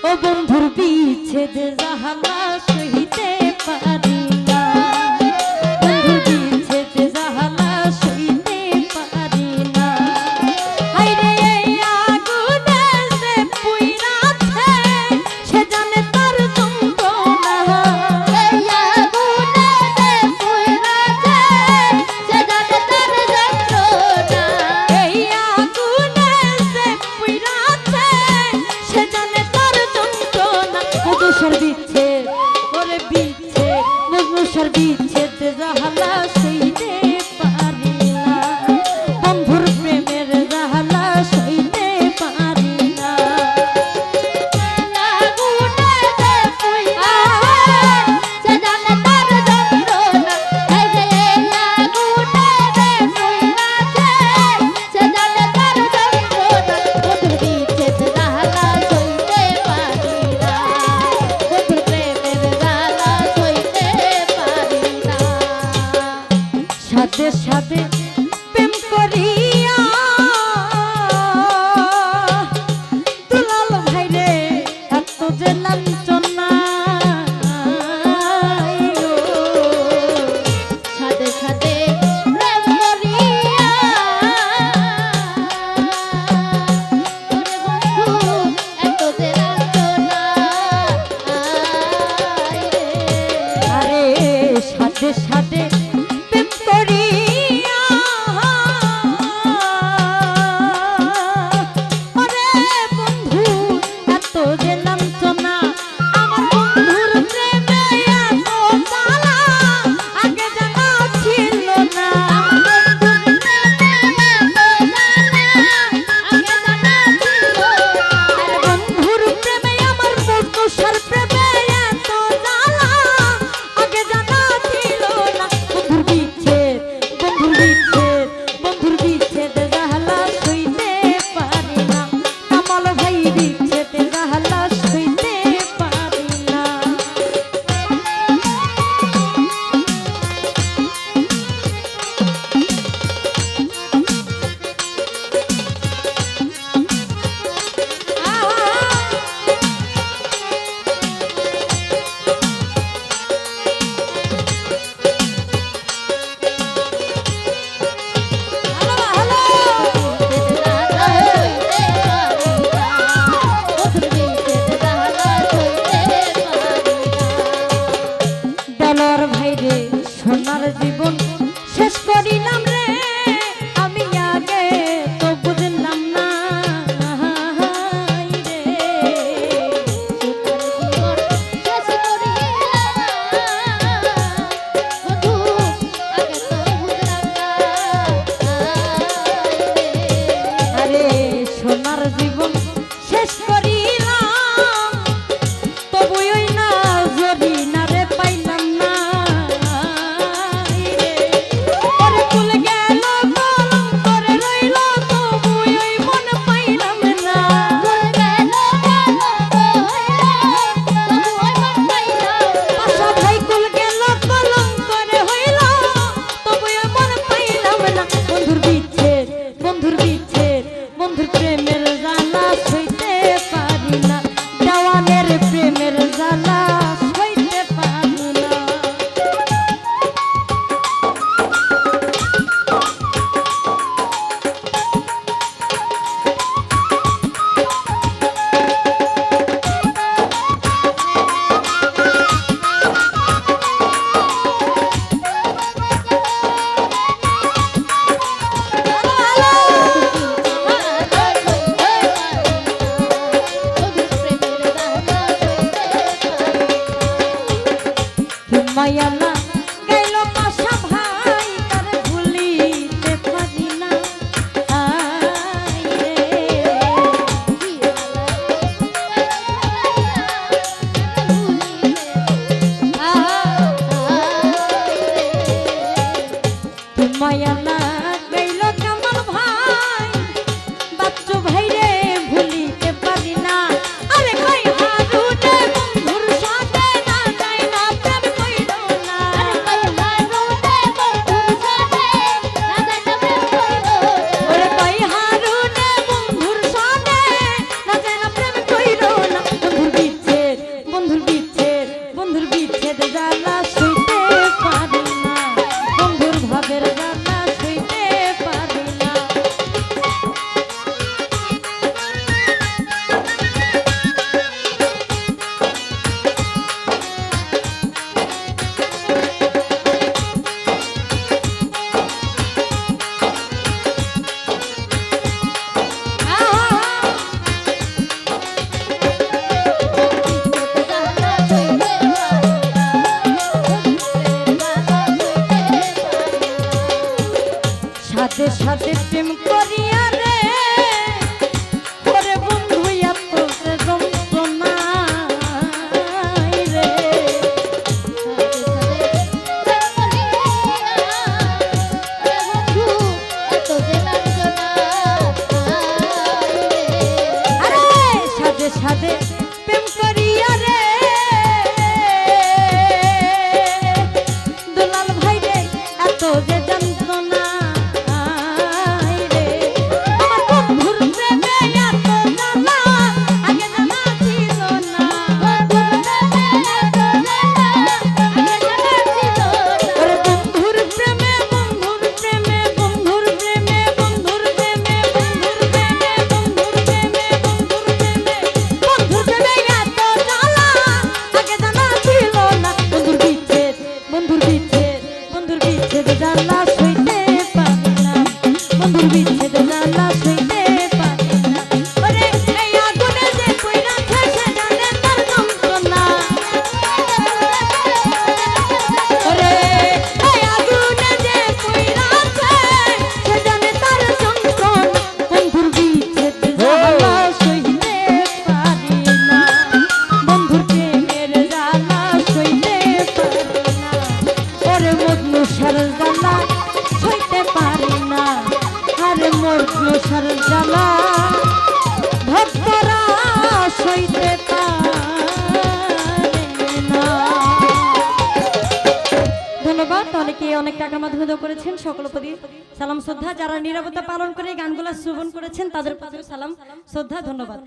ও বন্ধুর বিচ্ছেদ জাহালা সহিতে জীবন সাথে সাথে প্রেম করিয়া মাধ্যমে করেছেন সকল প্রতি সালাম, শ্রদ্ধা, যারা নিরাপত্তা পালন করে গানগুলো শ্রবণ করেছেন, তাদের প্রতি সালাম, শ্রদ্ধা, ধন্যবাদ।